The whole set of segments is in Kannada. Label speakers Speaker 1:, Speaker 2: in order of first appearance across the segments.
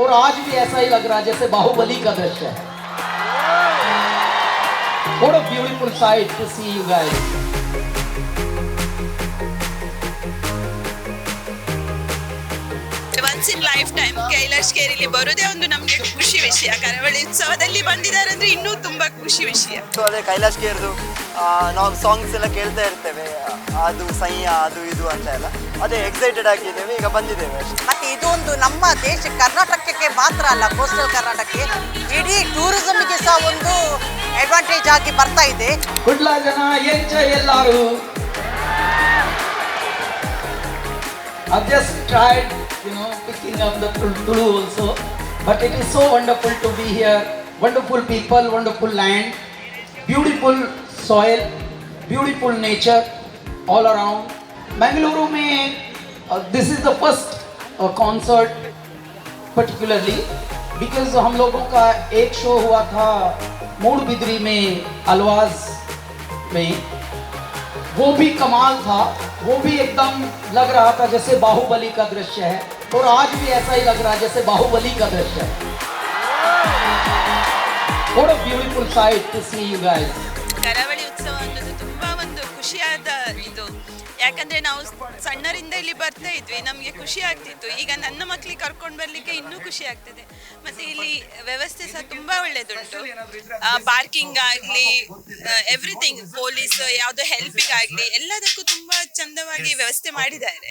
Speaker 1: और आज भी ऐसा ही लग रहा है जैसे बाहुबली का दृश्य है What a beautiful sight to see you guys.
Speaker 2: Once in life time Kailash ಕೇರಿಲಿ ಬರೋದೇ ಒಂದು ನಮಗೆ ಖುಷಿ ವಿಷಯ. ಕರಾವಳಿ ಉತ್ಸವದಲ್ಲಿ ಬಂದಿದ್ದಾರೆ ಅಂದ್ರೆ ಇನ್ನೂ ತುಂಬಾ ಖುಷಿ ವಿಷಯ.
Speaker 3: ಸೊ ಅದೇ ಕೈಲಾಶ್ ಕೇರ್ದು ನಾವು ಸಾಂಗ್ಸ್ ಎಲ್ಲ ಕೇಳ್ತಾ ಇರ್ತೇವೆ. ಅದು ಸೈಯ ಅದು ಇದು ಅಂತ ಎಲ್ಲ. ಅದೇ ಎಕ್ಸೈಟೆಡ್ ಆಗಿದ್ದೇವೆ ಈಗ ಬಂದಿದ್ದೇವೆ
Speaker 4: ಮತ್ತೆ ಇದೊಂದು ನಮ್ಮ ದೇಶ ಕರ್ನಾಟಕಕ್ಕೆ ಮಾತ್ರ ಅಲ್ಲ ಕೋಸ್ಟಲ್ ಕರ್ನಾಟಕಕ್ಕೆ. ಇಡೀ ಟೂರಿಸಂಗೆ ಸಹ ಒಂದು ಅಡ್ವಾಂಟೇಜ್ ಆಗಿ ಬರ್ತಾ ಇದೆ.
Speaker 1: ಎಲ್ಲಾರು. I've just tried, you know, picking up the Tul- Tulu also, but it is so wonderful to be here. Wonderful people, wonderful land, beautiful soil, beautiful nature all around. Bangalore में uh, this is the first uh, concert particularly because हम लोगों का एक शो हुआ था मूड बिदरी में अलवाज में वो भी कमाल था वो भी एकदम लग रहा था जैसे बाहुबली का दृश्य है और आज भी ऐसा ही लग रहा है जैसे बाहुबली का दृश्य है What a beautiful sight to see you guys.
Speaker 2: ಕರಾವಳಿ ಉತ್ಸವ ಅನ್ನೋದು ತುಂಬಾ ಒಂದು ಖುಷಿಯಾದ ಇದು ಯಾಕಂದ್ರೆ ನಾವು ಸಣ್ಣರಿಂದ ಇಲ್ಲಿ ಬರ್ತಾ ಇದ್ವಿ ನಮಗೆ ಖುಷಿ ಆಗ್ತಿತ್ತು ಈಗ ನನ್ನ ಮಕ್ಕಳಿಗೆ ಕರ್ಕೊಂಡು ಬರ್ಲಿಕ್ಕೆ ಇನ್ನೂ ಖುಷಿ ಆಗ್ತದೆ ಮತ್ತೆ ಇಲ್ಲಿ ವ್ಯವಸ್ಥೆ ಸಹ ತುಂಬಾ ಒಳ್ಳೇದುಂಟು ಪಾರ್ಕಿಂಗ್ ಆಗ್ಲಿ ಎವ್ರಿಥಿಂಗ್ ಪೊಲೀಸ್ ಯಾವುದೋ ಹೆಲ್ಪಿಗ್ ಆಗ್ಲಿ ಎಲ್ಲದಕ್ಕೂ ತುಂಬಾ ಚಂದವಾಗಿ ವ್ಯವಸ್ಥೆ ಮಾಡಿದ್ದಾರೆ.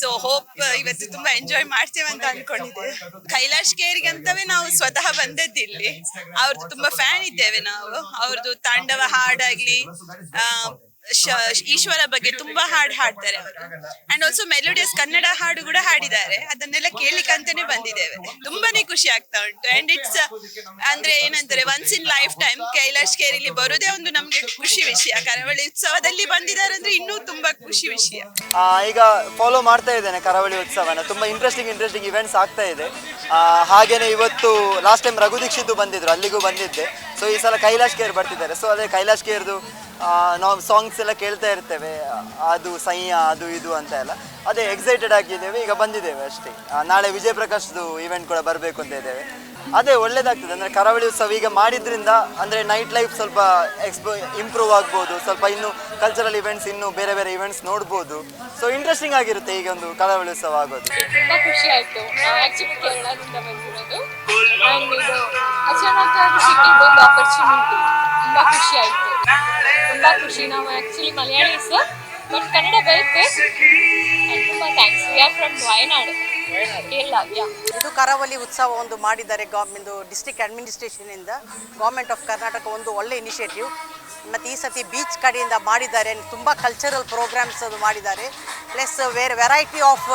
Speaker 2: ಸೊ ಹೋಪ್ ಇವತ್ತು ತುಂಬಾ ಎಂಜಾಯ್ ಮಾಡ್ತೇವೆ ಅಂತ ಅನ್ಕೊಂಡಿದ್ದೆ. ಕೈಲಾಶ್ ಕೇರಿಗೆ ಅಂತವೇ ನಾವು ಸ್ವತಃ ಬಂದದ್ದು ಇಲ್ಲಿ ಅವ್ರದ್ದು ತುಂಬಾ ಫ್ಯಾನ್ ಇದ್ದೇವೆ ನಾವು. ಅವ್ರದ್ದು ತಾಂಡವ ಹಾಡಾಗ್ಲಿ ಆ, ಈಶ್ವರ ಬಗ್ಗೆ ತುಂಬಾ ಹಾಡು ಹಾಡ್ತಾರೆ. ಅಂಡ್ ಆಲ್ಸೋ ಮೆಲೋಡಿಯಸ್ ಕನ್ನಡ ಹಾಡು ಕೂಡ ಹಾಡಿದ್ದಾರೆ. ಅದನ್ನೆಲ್ಲ ಕೇಳಲಿಕ್ಕೆ ಅಂತಾನೆ ಬಂದಿದ್ದೇವೆ. ತುಂಬಾನೇ ಖುಷಿ ಆಗ್ತಾ ಉಂಟು. ಅಂಡ್ ಇಟ್ಸ್ ಅಂದ್ರೆ ಏನಂತಾರೆ once in life time Kailash ಕೇರಿಲಿ ಬರೋದೇ ಒಂದು ನಮ್ಗೆ ಖುಷಿ ವಿಷಯ. ಕರಾವಳಿ ಉತ್ಸವದಲ್ಲಿ ಬಂದಿದ್ದಾರೆ ಅಂದ್ರೆ ಇನ್ನೂ ತುಂಬಾ ಖುಷಿ ವಿಷಯ.
Speaker 3: ಈಗ ಫಾಲೋ ಮಾಡ್ತಾ ಇದ್ದೇನೆ ಕರಾವಳಿ ಉತ್ಸವನ. ತುಂಬಾ ಇಂಟ್ರೆಸ್ಟಿಂಗ್ ಇಂಟ್ರೆಸ್ಟಿಂಗ್ ಇವೆಂಟ್ಸ್ ಆಗ್ತಾ ಇದೆ. ಹಾಗೇನೆ ಇವತ್ತು ಲಾಸ್ಟ್ ಟೈಮ್ ರಘು ದೀಕ್ಷಿತ್ ಬಂದಿದ್ರು, ಅಲ್ಲಿಗೂ ಬಂದಿದ್ದೆ. ಸೊ ಈ ಸಲ ಕೈಲಾಶ್ ಕೇರ್ ಬರ್ತಿದ್ದಾರೆ. ಸೊ ಅದೇ ಕೈಲಾಶ್ ಕೇರ್ದು ನಾವು ಸಾಂಗ್ಸ್ ಎಲ್ಲ ಕೇಳ್ತಾ ಇರ್ತೇವೆ. ಅದು ಸೈಯ, ಅದು ಇದು ಅಂತ ಎಲ್ಲ. ಅದೇ ಎಕ್ಸೈಟೆಡ್ ಆಗಿದ್ದೇವೆ, ಈಗ ಬಂದಿದ್ದೇವೆ ಅಷ್ಟೇ. ನಾಳೆ ವಿಜಯ್ ಪ್ರಕಾಶ್ದು ಇವೆಂಟ್ ಕೂಡ ಬರಬೇಕು ಅಂತ ಇದ್ದೇವೆ. ಅದೇ ಒಳ್ಳೇದಾಗ್ತದೆ, ಅಂದರೆ ಕರಾವಳಿ ಉತ್ಸವ ಈಗ ಮಾಡಿದ್ರಿಂದ, ಅಂದರೆ ನೈಟ್ ಲೈಫ್ ಸ್ವಲ್ಪ ಎಕ್ಸ್ಪೋ ಇಂಪ್ರೂವ್ ಆಗ್ಬೋದು, ಸ್ವಲ್ಪ ಇನ್ನು ಕಲ್ಚರಲ್ ಇವೆಂಟ್ಸ್ ಇನ್ನೂ ಬೇರೆ ಬೇರೆ ಇವೆಂಟ್ಸ್ ನೋಡ್ಬೋದು. ಸೊ ಇಂಟ್ರೆಸ್ಟಿಂಗ್ ಆಗಿರುತ್ತೆ ಈಗ ಒಂದು ಕರಾವಳಿ ಉತ್ಸವ ಆಗೋದು.
Speaker 5: ತುಂಬಾ ಖುಷಿ ಆಯ್ತು. ಖುಷಿ ಆಯ್ತು. ತುಂಬಾ ಖುಷಿ. ನಾವು ಆಕ್ಚುಲಿ ಮಲಯಾಳೀಸ್ ಬಟ್ ಕನ್ನಡ ಬರುತ್ತೆ. ತುಂಬಾ thanks we are from Wayanad
Speaker 4: ಇದು ಕರಾವಳಿ ಉತ್ಸವ ಒಂದು ಮಾಡಿದ್ದಾರೆ ಗೌರ್ಮೆಂಟ್ ಡಿಸ್ಟ್ರಿಕ್ಟ್ ಅಡ್ಮಿನಿಸ್ಟ್ರೇಷನಿಂದ ಗೌರ್ಮೆಂಟ್ ಆಫ್ ಕರ್ನಾಟಕ ಒಂದು ಒಳ್ಳೆ ಇನಿಷಿಯೇಟಿವ್ ಮತ್ತು ಈ ಸತಿ ಬೀಚ್ ಕಡೆಯಿಂದ ಮಾಡಿದ್ದಾರೆ. ತುಂಬ ಕಲ್ಚರಲ್ ಪ್ರೋಗ್ರಾಮ್ಸ್ ಅದು ಮಾಡಿದ್ದಾರೆ. Plus where variety of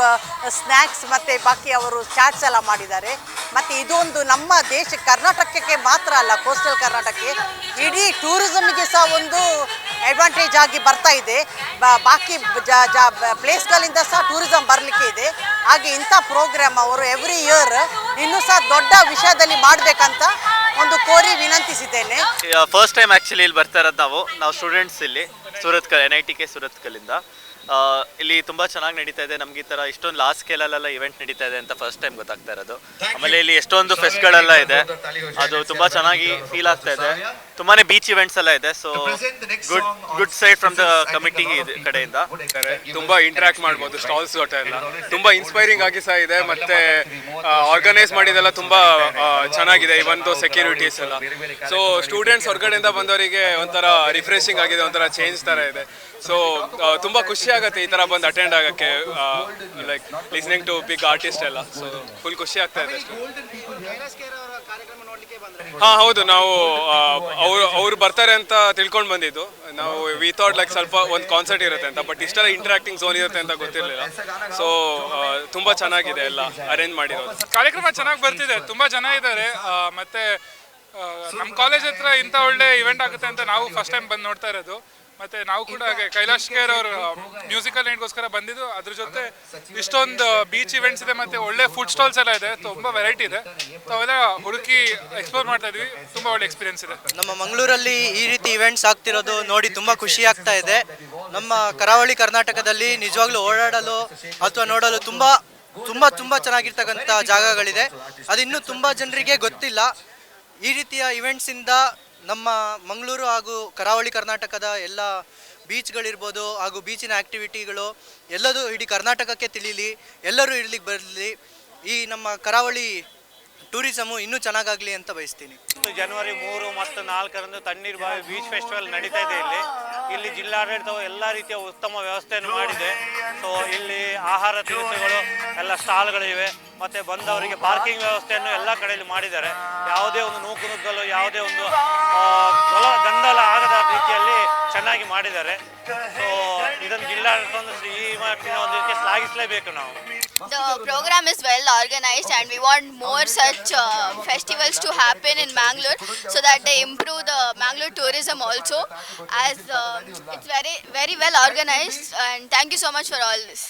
Speaker 4: snacks ಮತ್ತು ಬಾಕಿ ಅವರು ಚಾಟ್ಸ್ ಎಲ್ಲ ಮಾಡಿದ್ದಾರೆ. ಮತ್ತು ಇದೊಂದು ನಮ್ಮ ದೇಶ ಕರ್ನಾಟಕಕ್ಕೆ ಮಾತ್ರ ಅಲ್ಲ ಕೋಸ್ಟಲ್ ಕರ್ನಾಟಕಕ್ಕೆ. ಇಡೀ ಟೂರಿಸಮ್ಗೆ ಸಹ ಒಂದು ಅಡ್ವಾಂಟೇಜ್ ಆಗಿ ಬರ್ತಾ ಇದೆ. ಬಾಕಿ ಪ್ಲೇಸ್ಗಳಿಂದ ಸಹ ಟೂರಿಸಂ ಬರಲಿಕ್ಕೆ ಇದೆ. ಹಾಗೆ ಇಂಥ ಪ್ರೋಗ್ರಾಮ್ ಅವರು ಎವ್ರಿ ಇಯರ್ ಇನ್ನೂ ಸಹ ದೊಡ್ಡ ವಿಷಯದಲ್ಲಿ ಮಾಡಬೇಕಂತ ಒಂದು ಕೋರಿ ವಿನಂತಿಸಿದ್ದೇನೆ.
Speaker 6: ಫಸ್ಟ್ ಟೈಮ್ ಆ್ಯಕ್ಚುಲಿ ಇಲ್ಲಿ ಬರ್ತಾ ಇರೋದು ನಾವು. ನಾವು ಸ್ಟೂಡೆಂಟ್ಸ್ ಇಲ್ಲಿ, Surathkal N I T K ಇಲ್ಲಿ ತುಂಬಾ ಚೆನ್ನಾಗಿ ನಡೀತಾ ಇದೆ. ನಮ್ಗೆ ಈ ಥರ ಇಷ್ಟೊಂದು ಲಾಸ್ಟ್ ಸ್ಕೇಲಲ್ಲೆಲ್ಲ ಇವೆಂಟ್ ನಡೀತಾ ಇದೆ ಅಂತ ಫಸ್ಟ್ ಟೈಮ್ ಗೊತ್ತಾಗ್ತಾ ಇರೋದು. ಆಮೇಲೆ ಇಲ್ಲಿ ಎಷ್ಟೊಂದು ಫೆಸ್ಟ್ಗಳೆಲ್ಲ ಇದೆ. ಅದು ತುಂಬಾ ಚೆನ್ನಾಗಿ ಫೀಲ್ ಆಗ್ತಾ ಇದೆ. ತುಂಬಾನೇ ಬೀಚ್ ಇವೆಂಟ್ಸ್ ಎಲ್ಲ ಇದೆ. So good good side from the committee ಕಡೆಯಿಂದ.
Speaker 7: ತುಂಬಾ ಇಂಟ್ರಾಕ್ಟ್ ಮಾಡ್ಬೋದು ಸ್ಟಾಲ್ಸ್ ಎಲ್ಲ ತುಂಬಾ ಇನ್ಸ್ಪೈರಿಂಗ್ ಆಗಿ ಸಹ ಇದೆ. ಮತ್ತೆ ಆರ್ಗನೈಸ್ ಮಾಡಿದೆಲ್ಲ ತುಂಬಾ ಚೆನ್ನಾಗಿದೆ ಚೆನ್ನಾಗಿದೆ ಇವನ್ದು ಸೆಕ್ಯೂರಿಟೀಸ್ ಎಲ್ಲ. ಸೊ ಸ್ಟೂಡೆಂಟ್ಸ್ ಹೊರಗಡೆಯಿಂದ ಬಂದವರಿಗೆ ಒಂಥರ ರಿಫ್ರೆಶಿಂಗ್ ಆಗಿದೆ ಒಂಥರ ಚೇಂಜ್ ತರ ಇದೆ. ಸೊ ತುಂಬಾ ಖುಷಿ ಆಗುತ್ತೆ ಈ ತರ ಬಂದು ಅಟೆಂಡ್ ಆಗಕ್ಕೆ like listening to big artist ಎಲ್ಲ. ಸೊ ಫುಲ್ ಖುಷಿ ಆಗ್ತಾ ಇದೆ ಹಾ, ಹೌದು, ನಾವು ಅವ್ರು ಅವ್ರು ಬರ್ತಾರೆ ಅಂತ ತಿಳ್ಕೊಂಡು ಬಂದಿದ್ದು. ನಾವು ವಿ ಥಾಟ್ ಲೈಕ್ ಸ್ವಲ್ಪ ಒಂದು ಕಾನ್ಸರ್ಟ್ ಇರುತ್ತೆ ಅಂತ ಬಟ್ ಇಷ್ಟೆಲ್ಲ ಇಂಟ್ರಾಕ್ಟಿಂಗ್ ಝೋನ್ ಇರುತ್ತೆ ಅಂತ ಗೊತ್ತಿರಲಿಲ್ಲ. ಸೊ ತುಂಬಾ ಚೆನ್ನಾಗಿದೆ ಎಲ್ಲ ಅರೇಂಜ್ ಮಾಡಿರೋದು.
Speaker 8: ಕಾರ್ಯಕ್ರಮ ಚೆನ್ನಾಗಿ ಬರ್ತಿದೆ, ತುಂಬಾ ಜನ ಇದ್ದಾರೆ. ಮತ್ತೆ ನಮ್ಮ ಕಾಲೇಜ್ ಹತ್ರ ಇಂಥ ಒಳ್ಳೆ ಇವೆಂಟ್ ಆಗುತ್ತೆ ಅಂತ ನಾವು ಫಸ್ಟ್ ಟೈಮ್ ಬಂದು ನೋಡ್ತಾ ಇರೋದು. ಮತ್ತೆ ನಾವು ಕೂಡ ಹಾಗೆ ಕೈಲಾಶ್ ಕೇರ್ ಅವರು ಮ್ಯೂಸಿಕಲ್ ನೈಟ್ಗೋಸ್ಕರ ಬಂದಿದ್ದು. ಅದ್ರ ಜೊತೆ ಇಷ್ಟೊಂದು ಬೀಚ್ ಇವೆಂಟ್ಸ್ ಇದೆ ಮತ್ತೆ ಒಳ್ಳೆ ಫುಡ್ ಸ್ಟಾಲ್ಸ್ ಎಲ್ಲ ಇದೆ. ತುಂಬಾ ವೆರೈಟಿ ಇದೆ. ಸೊ ಅವೆಲ್ಲ ಹುಡುಕಿ ಎಕ್ಸ್ಪ್ಲೋರ್ ಮಾಡ್ತಾ ಇದ್ವಿ. ತುಂಬಾ ಒಳ್ಳೆ ಎಕ್ಸ್ಪೀರಿಯನ್ಸ್ ಇದೆ.
Speaker 9: ನಮ್ಮ ಮಂಗಳೂರಲ್ಲಿ ಈ ರೀತಿ ಇವೆಂಟ್ಸ್ ಆಗ್ತಿರೋದು ನೋಡಿ ತುಂಬಾ ಖುಷಿ ಆಗ್ತಾ ಇದೆ. ನಮ್ಮ ಕರಾವಳಿ ಕರ್ನಾಟಕದಲ್ಲಿ ನಿಜವಾಗ್ಲೂ ಓಡಾಡಲು ಅಥವಾ ನೋಡಲು ತುಂಬಾ ತುಂಬಾ ತುಂಬಾ ಚೆನ್ನಾಗಿರ್ತಕ್ಕಂಥ ಜಾಗಗಳಿದೆ. ಅದು ಇನ್ನೂ ತುಂಬ ಜನರಿಗೆ ಗೊತ್ತಿಲ್ಲ. ಈ ರೀತಿಯ ಇವೆಂಟ್ಸಿಂದ ನಮ್ಮ ಮಂಗಳೂರು ಹಾಗೂ ಕರಾವಳಿ ಕರ್ನಾಟಕದ ಎಲ್ಲ ಬೀಚ್ಗಳಿರ್ಬೋದು ಹಾಗೂ ಬೀಚಿನ ಆ್ಯಕ್ಟಿವಿಟಿಗಳು ಎಲ್ಲದೂ ಇಡೀ ಕರ್ನಾಟಕಕ್ಕೆ ತಿಳಿಲಿ, ಎಲ್ಲರೂ ಇರ್ಲಿಕ್ಕೆ ಬರಲಿ. ಈ ನಮ್ಮ ಕರಾವಳಿ ಟೂರಿಸಮು ಇನ್ನೂ ಚೆನ್ನಾಗಾಗಲಿ ಅಂತ ಬಯಸ್ತೀನಿ.
Speaker 10: ಜನವರಿ ಮೂರು ಮತ್ತು ನಾಲ್ಕರಂದು ತಣ್ಣೀರು ಬಾವಿ ಬೀಚ್ ಫೆಸ್ಟಿವಲ್ ನಡೀತಾ ಇದೆ ಇಲ್ಲಿ. ಇಲ್ಲಿ ಜಿಲ್ಲಾಡಳಿತವು ಎಲ್ಲ ರೀತಿಯ ಉತ್ತಮ ವ್ಯವಸ್ಥೆಯನ್ನು ಮಾಡಿದೆ. ಸೊ ಇಲ್ಲಿ ಆಹಾರ ತಿನಿಸುಗಳು, ಎಲ್ಲ ಸ್ಟಾಲ್ಗಳಿವೆ. ಮತ್ತು ಬಂದವರಿಗೆ ಪಾರ್ಕಿಂಗ್ ವ್ಯವಸ್ಥೆಯನ್ನು ಎಲ್ಲ ಕಡೆಯಲ್ಲಿ ಮಾಡಿದ್ದಾರೆ ಯಾವುದೇ ಒಂದು ನೂಕು ನುಗ್ಗಲು ಯಾವುದೇ ಒಂದು ಗಂದಲ ಆಗದ ರೀತಿಯಲ್ಲಿ ಚೆನ್ನಾಗಿ ಮಾಡಿದ್ದಾರೆ ಇದನ್ನು ಜಿಲ್ಲಾಡಳಿತ ಈ ಮಟ್ಟಿನ ಒಂದು ರೀತಿ ಶ್ಲಾಘಿಸಲೇಬೇಕು ನಾವು
Speaker 11: The program is well organized and we want more such uh, festivals to happen in Mangalore so that they improve the Mangalore tourism also as uh, it's very very well organized and thank you so much for all this.